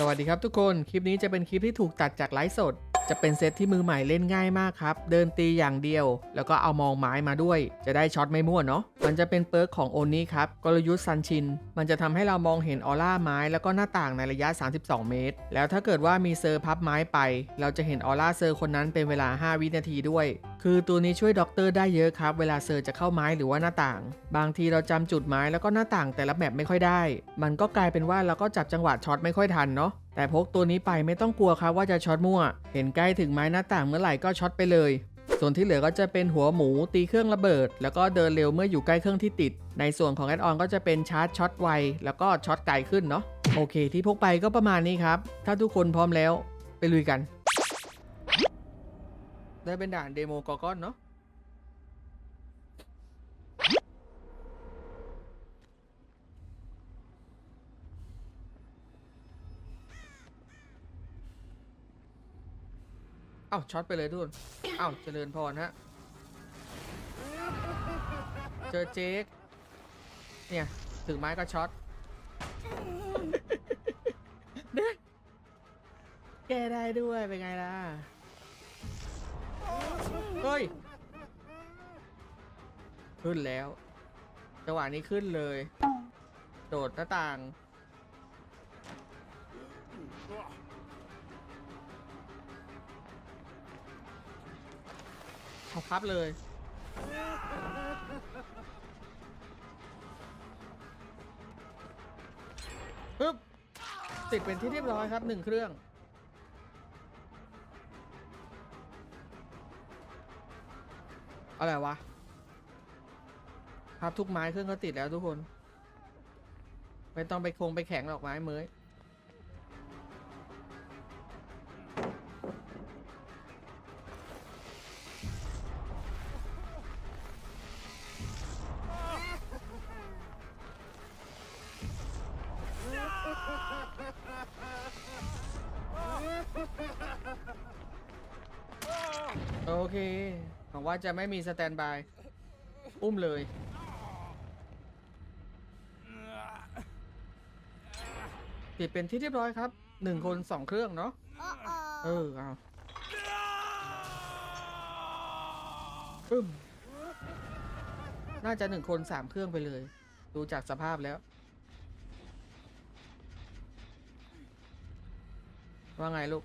สวัสดีครับทุกคน คลิปนี้จะเป็นคลิปที่ถูกตัดจากไลฟ์สด จะเป็นเซตที่มือใหม่เล่นง่ายมากครับ เดินตีอย่างเดียว แล้วก็เอามองไม้มาด้วย จะได้ช็อตไม่มั่วเนาะ มันจะเป็นเปิร์กของโอนี้ครับ กลยุทธ์ซันชิน มันจะทำให้เรามองเห็นออร่าไม้แล้วก็หน้าต่างในระยะ 32 เมตร แล้วถ้าเกิดว่ามีเซอร์พับไม้ไป เราจะเห็นออร่าเซอร์คนนั้นเป็นเวลา 5 วินาทีด้วย คือตัวนี้ช่วยด็อกเตอร์ได้เยอะครับ เวลาเซอร์จะเข้าไม้หรือว่าหน้าต่าง บางทีเราจำจุดไม้แล้วก็หน้าต่างแต่ละแมปไม่ค่อยได้ มันก็กลายเป็นว่าเราก็จับจังหวะช็อตไม่ค่อยทันเนาะแต่พกตัวนี้ไปไม่ต้องกลัวครับว่าจะช็อตมั่ว เห็นใกล้ถึงไม้หน้าต่างเมื่อไหร่ก็ช็อตไปเลย ส่วนที่เหลือก็จะเป็นหัวหมูตีเครื่องระเบิด แล้วก็เดินเร็วเมื่ออยู่ใกล้เครื่องที่ติด ในส่วนของแอดออนก็จะเป็นชาร์จช็อตไวแล้วก็ช็อตไกลขึ้นเนาะโอเค ที่พกไปก็ประมาณนี้ครับถ้าทุกคนพร้อมแล้ว ไปลุยกัน ได้เป็นด่านเดโมกอก้อนเนาะเอ้าช็อตไปเลยทุกคนเอ้าเจริญพรฮะ เจอเจ๊กเนี่ยถึงไม้ก็ช็อตเนี่ยแกได้ด้วย เป็นไงล่ะ เฮ้ย ขึ้นแล้ว จังหวะนี้ขึ้นเลย โดดหน้าต่างเขาพับเลย ปึ๊บ ติดเป็นที่เรียบร้อยครับหนึ่งเครื่อง อะไรวะพับทุกไม้เครื่องก็ติดแล้วทุกคน ไม่ต้องไปคงไปแข็งหรอกไม้เมยโอเค วังว่าจะไม่มีสแตนบาย อุ้มเลยติดเป็นที่เรียบร้อยครับหนึ่งคนสองเครื่องเนาะเออเอาปึ้มน่าจะหนึ่งคนสามเครื่องไปเลย ดูจากสภาพแล้ว ว่าไงลูก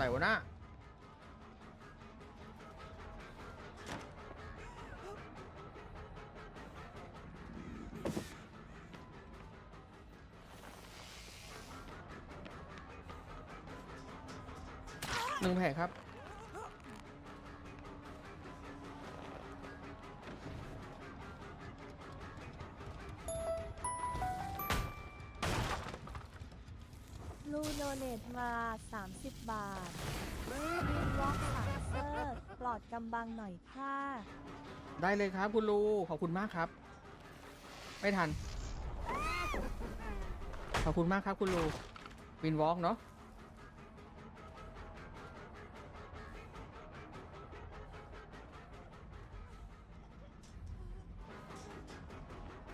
อะไรวะน่ะหนึ่งแผลครับ ลูโดเนทมา 30 บาทวินวอล์กสามเซอร์ปลอดกำบังหน่อยค่ะได้เลยครับคุณลูขอบคุณมากครับ ไม่ทัน ขอบคุณมากครับคุณลูวินวอล์กเนาะ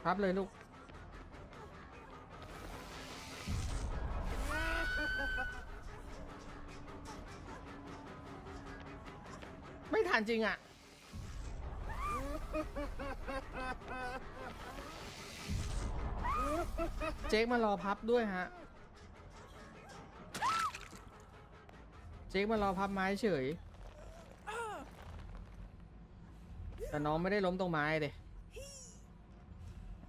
ครับเลยลูก ไม่ทันจริงอะ เจ๊กมารอพับด้วยฮะ เจ๊กมารอพับไม้เฉย แต่น้องไม่ได้ล้มตรงไม้เด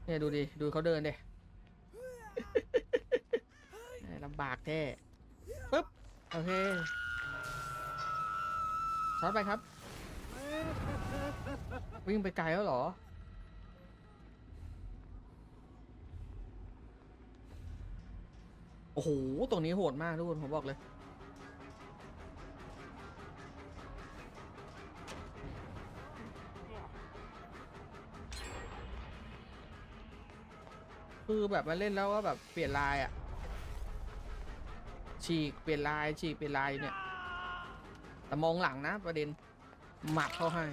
เนี่ยดูดิ ดูเขาเดินเดลำบากแท้ปึ๊บ โอเคช็อตไปครับ วิ่งไปไกลแล้วเหรอ โอ้โห ตรงนี้โหดมากทุกคน ผมบอกเลย คือแบบมาเล่นแล้วก็แบบเปลี่ยนลายอะฉีกเปลี่ยนลายฉีกเปลี่ยนลายเนี่ย แต่มองหลังนะประเด็นหมัดเข้าให้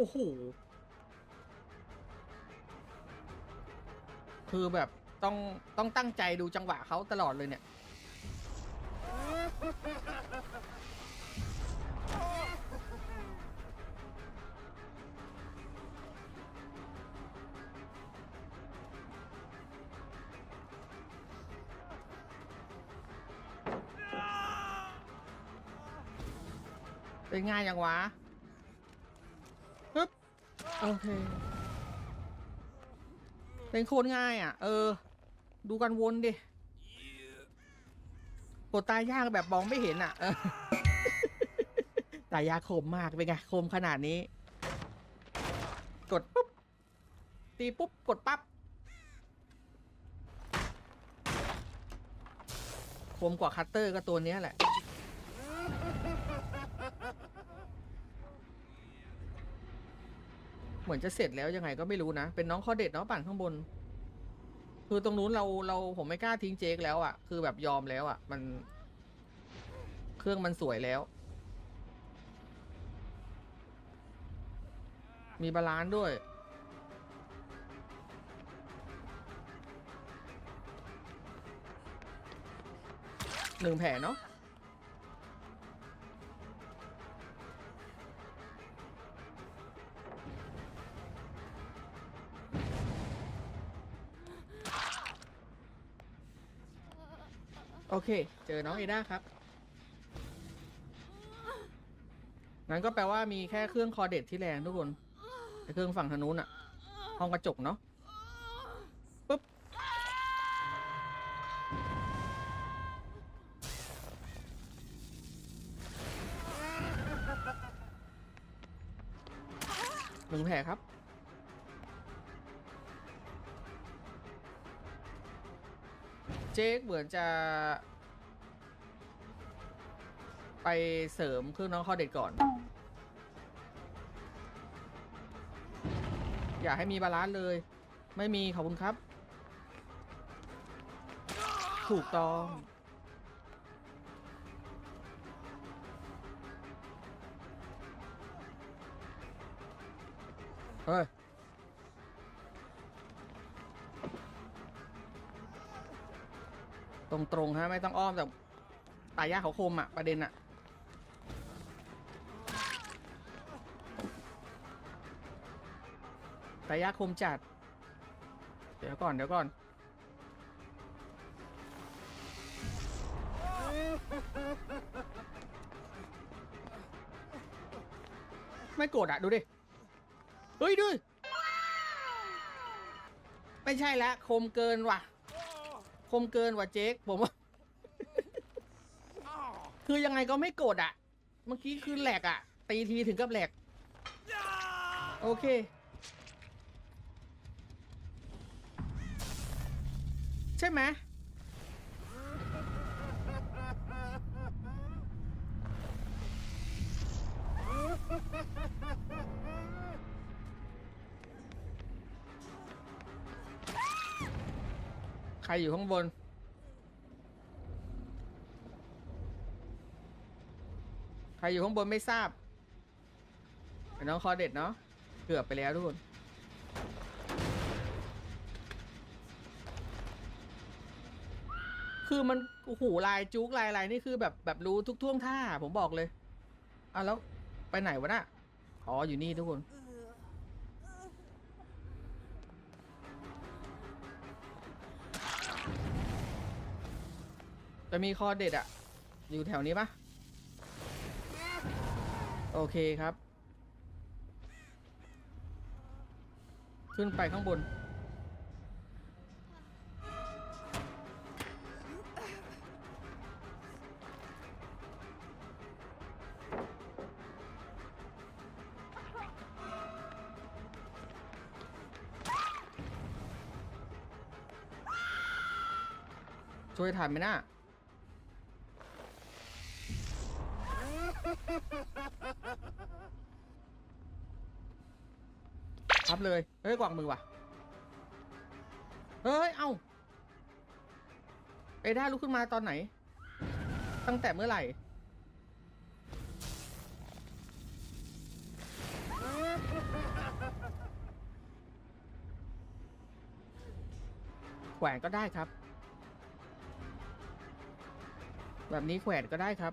อ้โหคือแบบต้องต้องตั้งใจดูจังหวะเขาตลอดเลยเนี่ย เป็นง่ายยังวะ โอเคเป็นโคนง่ายอะ เออ ดูกันวนดิกดตายยากแบบมองไม่เห็นอะเออตายยากคมมากเป็นไงคมขนาดนี้ กดปุ๊บ ตีปุ๊บ กดปั๊บคมกว่าคัตเตอร์ก็ตัวเนี้ยแหละ เหมือนจะเสร็จแล้วยังไงก็ไม่รู้นะ เป็นน้องคอเด็ดเนาะปั่นข้างบน คือตรงนู้นเราเราผมไม่กล้าทิ้งเจคแล้วอะ่ะ คือแบบยอมแล้วอะ่ะ มัน เครื่องมันสวยแล้ว มีบาลานซ์ด้วยหนึ่งแผลเนาะ โอเค เจอน้องเอด้าครับ งั้นก็แปลว่ามีแค่เครื่องคอเด็ดที่แรงทุกคนเครื่องฝั่งทางนู้นอะห้องกระจกเนาะปุ๊บ หนึ่งแผลครับ เจคเหมือนจะ ไปเสริมเครื่องน้องคอเด็ดก่อน อย่าให้มีบาลานซ์เลย ไม่มีขอบคุณครับ ถูกต้องเฮ้ย ตรงๆฮะไม่ต้องอ้อมแต่ตายยากเขาคมอะประเด็นอะตายยากคมจัด เดี๋ยวก่อนเดี๋ยวก่อนไม่โกรธอะดูดิ เฮ้ยดู ไม่ใช่แล้วคมเกินว่ะ คมเกินว่ะเจ๊กผมว่า คือยังไงก็ไม่โกรธอะเมื่อกี้คือแหลกอะตีทีถึงกับแหลก โอเค ใช่ไหม รอยู่ข้างบน ใครอยู่ข้างบนไม่ทราบเป็นน้องคอเด็ดเนาะ เกือบไปแล้วทุกคนคือมันโอ้โหลายจุกลายอะไรนี่คือแบบแบบรู้ทุกท่วงท่าผมบอกเลยอะแล้วไปไหนวะน่ะอ๋ออยู่นี่ทุกคน จะมีคอเด็ดอะอยู่แถวนี้ปะโอเคครับ ขึ้นไปข้างบน ช่วยทันไหมนะพั เลย เฮ้ยกวักมือว่ะ เฮ้ย เอ้า เอด้าลุกขึ้นมาตอนไหน ตั้งแต่เมื่อไหร่ แขวนก็ได้ครับ แบบนี้แขวนก็ได้ครับ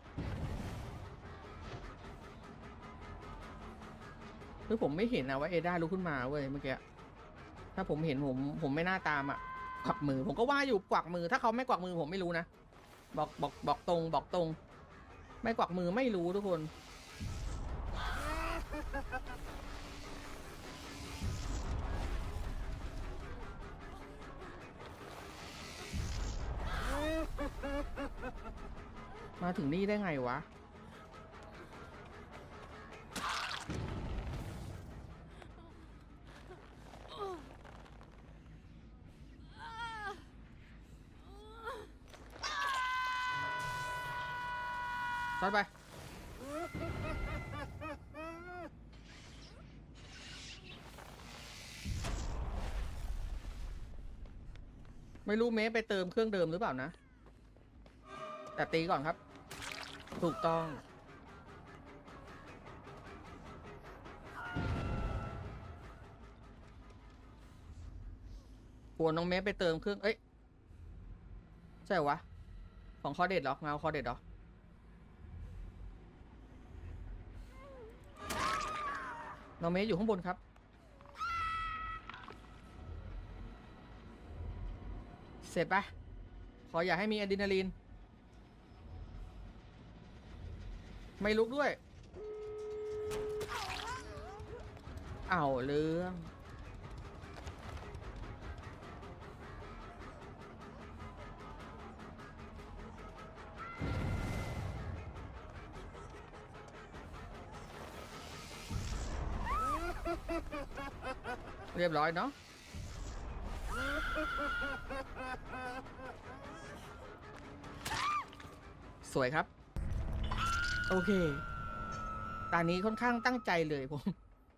คือผมไม่เห็นนะว่าเอด้าลุกขึ้นมาเว้ยเมื่อกี้ถ้าผมเห็นผมผมไม่น่าตามอะกวักมือ ผมก็ว่าอยู่กวักมือ ถ้าเขาไม่กวักมือผมไม่รู้นะบอกบอกบอกตรง บอกตรง ไม่กวักมือไม่รู้ทุกคนมาถึงนี่ได้ไงวะ ตอนไป ไม่รู้เมย์ไปเติมเครื่องเดิมหรือเปล่านะ แต่ตีก่อนครับ ถูกต้องกลัวน้องเมย์ไปเติมเครื่อง เอ้ย ใช่เหรอวะ ของคอเด็ดเหรอเงาคอเด็ดเหรอ น้องเมย์อยู่ข้างบนครับ เสร็จปะขออย่าให้มีอะดรีนาลีน ไม่ลุกด้วย เอาเรื่อง เรียบร้อยเนาะสวยครับ โอเคตอนนี้ค่อนข้างตั้งใจเลยผม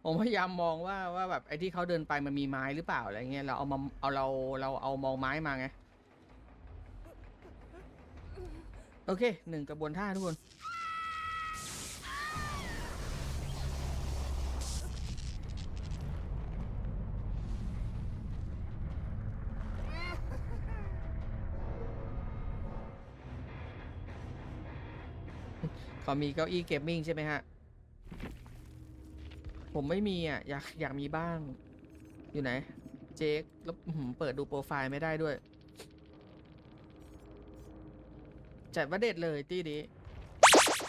ผมพยายามมองว่าว่าแบบไอ้ที่เขาเดินไปมันมีไม้หรือเปล่าอะไรเงี้ยเราเอามาเอาเราเราเอามองไม้มาไง โอเคหนึ่งกระบวนท่าทุกคน เขามีเก้าอี้เกมมิ่งใช่ไหมฮะ ผมไม่มีอะ อยากอยากมีบ้าง อยู่ไหน เจ๊กแล้วเปิดดูโปรไฟล์ไม่ได้ด้วย จัดว่าเด็ดเลยตี้นี้